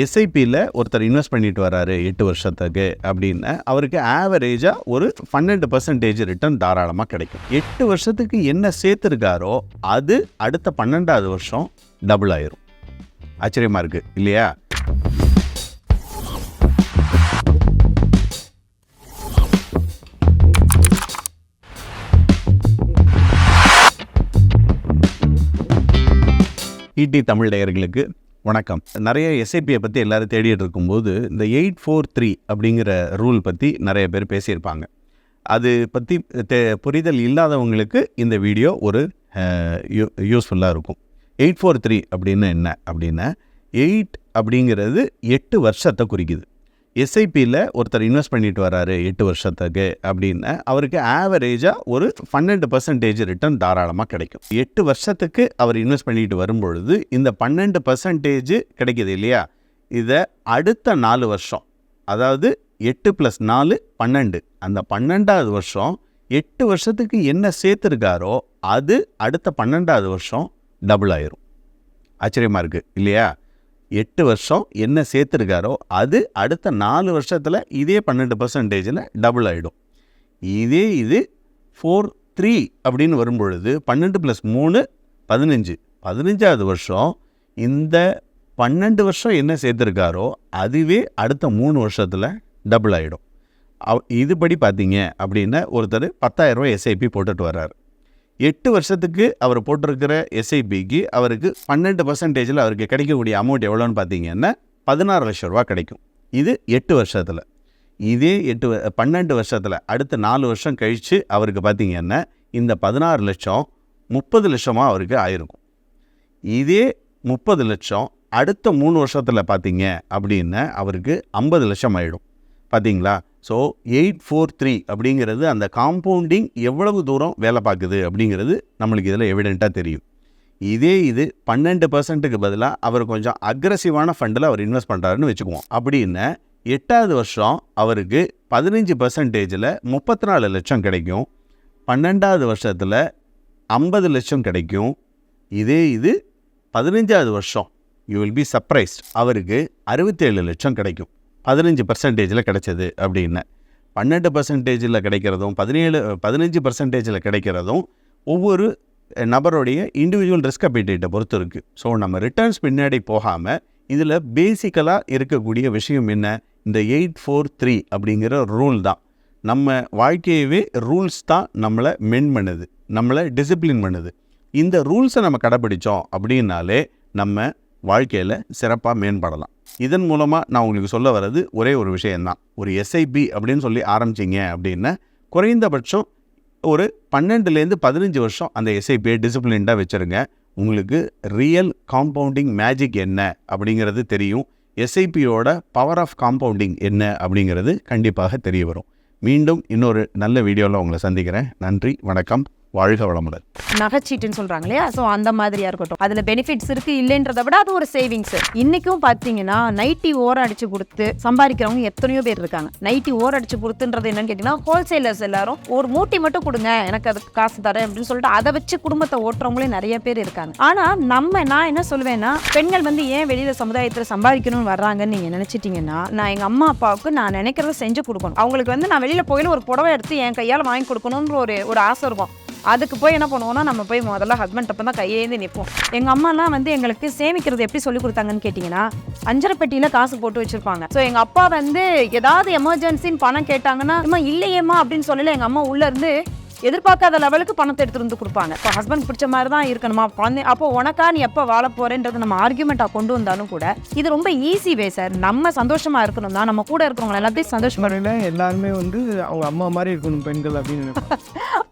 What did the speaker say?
எஸ்ஐபியில் ஒருத்தர் இன்வெஸ்ட் பண்ணிட்டு வராரு எட்டு வருஷத்துக்கு அப்படின்னு. அவருக்கு ஆவரேஜாக ஒரு பன்னெண்டு பர்சன்டேஜ் ரிட்டர்ன் தாராளமாக கிடைக்கும். எட்டு வருஷத்துக்கு என்ன சேர்த்துருக்காரோ அது அடுத்த பன்னெண்டாவது வருஷம் டபுள் ஆயிரும். ஆச்சரியமாக இருக்குது இல்லையா? இடி தமிழ் நேயர்களுக்கு வணக்கம். நிறைய எஸ்ஐபியை பற்றி எல்லோரும் தேடிட்டு இருக்கும்போது இந்த எயிட் ஃபோர் த்ரீ அப்படிங்கிற ரூல் பற்றி நிறைய பேர் பேசியிருப்பாங்க. அது பற்றி தே புரிதல் இல்லாதவங்களுக்கு இந்த வீடியோ ஒரு யூ யூஸ்ஃபுல்லாக இருக்கும். எயிட் ஃபோர் த்ரீ அப்படின்னு என்ன? அப்படின்னா எயிட் அப்படிங்கிறது எட்டு வருஷத்தை குறிக்குது. எஸ்ஐபியில் ஒருத்தர் இன்வெஸ்ட் பண்ணிட்டு வராரு எட்டு வருஷத்துக்கு அப்படின்னு. அவருக்கு ஆவரேஜாக ஒரு பன்னெண்டு பர்சன்டேஜ் ரிட்டர்ன் தாராளமாக கிடைக்கும். எட்டு வருஷத்துக்கு அவர் இன்வெஸ்ட் பண்ணிட்டு வரும்பொழுது இந்த பன்னெண்டு பர்சன்டேஜ் கிடைக்கிது இல்லையா? இதை அடுத்த நாலு வருஷம் அதாவது எட்டு ப்ளஸ் நாலு பன்னெண்டு. அந்த பன்னெண்டாவது வருஷம் எட்டு வருஷத்துக்கு என்ன சேர்த்துருக்காரோ அது அடுத்த பன்னெண்டாவது வருஷம் டபுள் ஆயிரும். ஆச்சரியமாக இருக்குது இல்லையா? எட்டு வருஷம் என்ன சேர்த்துருக்காரோ அது அடுத்த நாலு வருஷத்தில் இதே பன்னெண்டு பர்சன்டேஜில் டபுள் ஆகிடும் இதே இது ஃபோர் த்ரீ அப்படின்னு வரும்பொழுது பன்னெண்டு ப்ளஸ் மூணு பதினஞ்சு. பதினஞ்சாவது வருஷம் இந்த பன்னெண்டு வருஷம் என்ன சேர்த்துருக்காரோ அதுவே அடுத்த மூணு வருஷத்தில் டபுள் ஆகிடும் அவ் இதுபடி பார்த்தீங்க அப்படின்னா ஒருத்தர் பத்தாயிரரூவா எஸ்ஐபி போட்டுட்டு வர்றாரு. எட்டு வருஷத்துக்கு அவர் போட்டிருக்கிற எஸ்ஐபிக்கு அவருக்கு பன்னெண்டு பர்சன்டேஜில் அவருக்கு கிடைக்கக்கூடிய அமௌண்ட் எவ்வளோன்னு பார்த்தீங்கன்னா பதினாறு லட்சம் ரூபா கிடைக்கும். இது எட்டு வருஷத்தில். இதே எட்டு வ- பன்னெண்டு வருஷத்தில் அடுத்த நாலு வருஷம் கழித்து அவருக்கு பார்த்தீங்கன்னா இந்த பதினாறு லட்சம் முப்பது லட்சமாக அவருக்கு ஆயிருக்கும். இதே முப்பது லட்சம் அடுத்த மூணு வருஷத்தில் பார்த்தீங்க அப்படின்னா அவருக்கு ஐம்பது லட்சம் ஆகிடும் பார்த்தீங்களா ஸோ எயிட் ஃபோர் த்ரீ அப்படிங்கிறது அந்த காம்பவுண்டிங் எவ்வளவு தூரம் வேலை பார்க்குது அப்படிங்கிறது நம்மளுக்கு இதில் எவிடெண்ட்டாக தெரியும். இதே இது பன்னெண்டு பர்சன்ட்டுக்கு பதிலாக அவர் கொஞ்சம் அக்ரஸிவான ஃபண்டில் அவர் இன்வெஸ்ட் பண்ணுறாருன்னு வச்சுக்குவோம். அப்படின்னு எட்டாவது வருஷம் அவருக்கு பதினஞ்சு பர்சன்டேஜில் முப்பத்தி நாலு லட்சம் கிடைக்கும். பன்னெண்டாவது வருஷத்தில் ஐம்பது லட்சம் கிடைக்கும். இதே இது பதினஞ்சாவது வருஷம் யூ வில் பி சர்ப்ரைஸ்ட் அவருக்கு அறுபத்தேழு லட்சம் கிடைக்கும். பதினஞ்சு பர்சன்டேஜில் கிடைச்சது அப்படின்னு. பன்னெண்டு பர்சன்டேஜில் கிடைக்கிறதும் பதினேழு பதினஞ்சு பர்சன்டேஜில் கிடைக்கிறதும் ஒவ்வொரு நபருடைய இண்டிவிஜுவல் ரிஸ்க் அப்பிடேட்டை பொறுத்து இருக்குது ஸோ நம்ம ரிட்டர்ன்ஸ் பின்னாடி போகாமல் இதில் பேசிக்கலாக இருக்கக்கூடிய விஷயம் என்ன? இந்த எயிட் ஃபோர் த்ரீ அப்படிங்கிற ரூல் தான். நம்ம வாழ்க்கையவே ரூல்ஸ் தான் நம்மளை மென் பண்ணுது நம்மளை டிசிப்ளின் பண்ணுது. இந்த ரூல்ஸை நம்ம கடைப்பிடித்தோம் அப்படின்னாலே நம்ம வாழ்க்கையில் சிறப்பாக மேம்படலாம். இதன் மூலமாக நான் உங்களுக்கு சொல்ல வர்றது ஒரே ஒரு விஷயந்தான் ஒரு எஸ்ஐபி அப்படின்னு சொல்லி ஆரம்பிச்சிங்க அப்படின்னா குறைந்தபட்சம் ஒரு பன்னெண்டுலேருந்து பதினஞ்சு வருஷம் அந்த எஸ்ஐபியை டிசிப்ளின்டாக வச்சுருங்க. உங்களுக்கு ரியல் காம்பவுண்டிங் மேஜிக் என்ன அப்படிங்கிறது தெரியும். எஸ்ஐபியோட பவர் ஆஃப் காம்பவுண்டிங் என்ன அப்படிங்கிறது கண்டிப்பாக தெரிய வரும். மீண்டும் இன்னொரு நல்ல வீடியோவில் உங்களை சந்திக்கிறேன். நன்றி வணக்கம். வாழ்க வளமுடன். நகைச்சீட்டுன்னு சொல்றாங்க இல்லையா? ஸோ அந்த மாதிரியா இருக்கட்டும். அதுல பெனிஃபிட்ஸ் இருக்கு இல்லைன்றதை விட அது ஒரு சேவிங்ஸ் இன்னைக்கும் பாத்தீங்கன்னா நைட்டி ஓரம் அடிச்சு கொடுத்து சம்பாதிக்கிறவங்க எத்தனையோ பேர் இருக்காங்க. நைட்டி ஓரம் அடிச்சு கொடுத்துன்றது என்னன்னு கேட்டீங்கன்னா ஹோல்சேலர்ஸ் எல்லாரும் ஒரு மூட்டை மட்டும் கொடுங்க எனக்கு அதுக்கு காசு தரேன் அப்படின்னு சொல்லிட்டு அதை வச்சு குடும்பத்தை ஓட்டுறவங்களே நிறைய பேர் இருக்காங்க. ஆனா நம்ம நான் என்ன சொல்லுவேன்னா பெண்கள் வந்து ஏன் வெளியில சமுதாயத்துல சம்பாதிக்கணும்னு வர்றாங்கன்னு நீங்க நினைச்சிட்டீங்கன்னா நான் எங்க அம்மா அப்பாவுக்கு நான் நினைக்கிறத செஞ்சு கொடுக்கணும். அவங்களுக்கு வந்து நான் வெளியில போயில ஒரு புடவை எடுத்து என் கையால் வாங்கி கொடுக்கணுன்ற ஒரு ஒரு ஆசை இருக்கும். அதுக்கு போய் என்ன பண்ணுவோம்னா நம்ம போய் முதல்ல ஹஸ்பண்ட் அப்போ தான் கையேந்தி நிற்போம் எங்கள் அம்மாலாம் வந்து எங்களுக்கு சேமிக்கிறது எப்படி சொல்லி கொடுத்தாங்கன்னு கேட்டிங்கன்னா அஞ்சரை பெட்டியில் காசு போட்டு வச்சிருப்பாங்க. ஸோ எங்கள் அப்பா வந்து ஏதாவது எமர்ஜென்சின்னு பணம் கேட்டாங்கன்னா அம்மா இல்லையேம்மா அப்படின்னு சொல்லல எங்கள் அம்மா உள்ள இருந்து எதிர்பார்க்காத லெவலுக்கு பணத்தை எடுத்துட்டு வந்து கொடுப்பாங்க. இப்போ ஹஸ்பண்ட் பிடிச்ச மாதிரி தான் இருக்கணுமா? குழந்தை அப்போ உனக்கா நீ எப்போ வாழ போறேன்றது நம்ம ஆர்கியூமெண்ட்டாக கொண்டு வந்தாலும் கூட இது ரொம்ப ஈஸி வே சார் நம்ம சந்தோஷமா இருக்கணும் தான். நம்ம கூட இருக்கிறவங்க எல்லாத்தையும் சந்தோஷமா முறையில் எல்லாருமே வந்து அவங்க அம்மா மாதிரி இருக்கணும் பெண்கள் அப்படின்னு.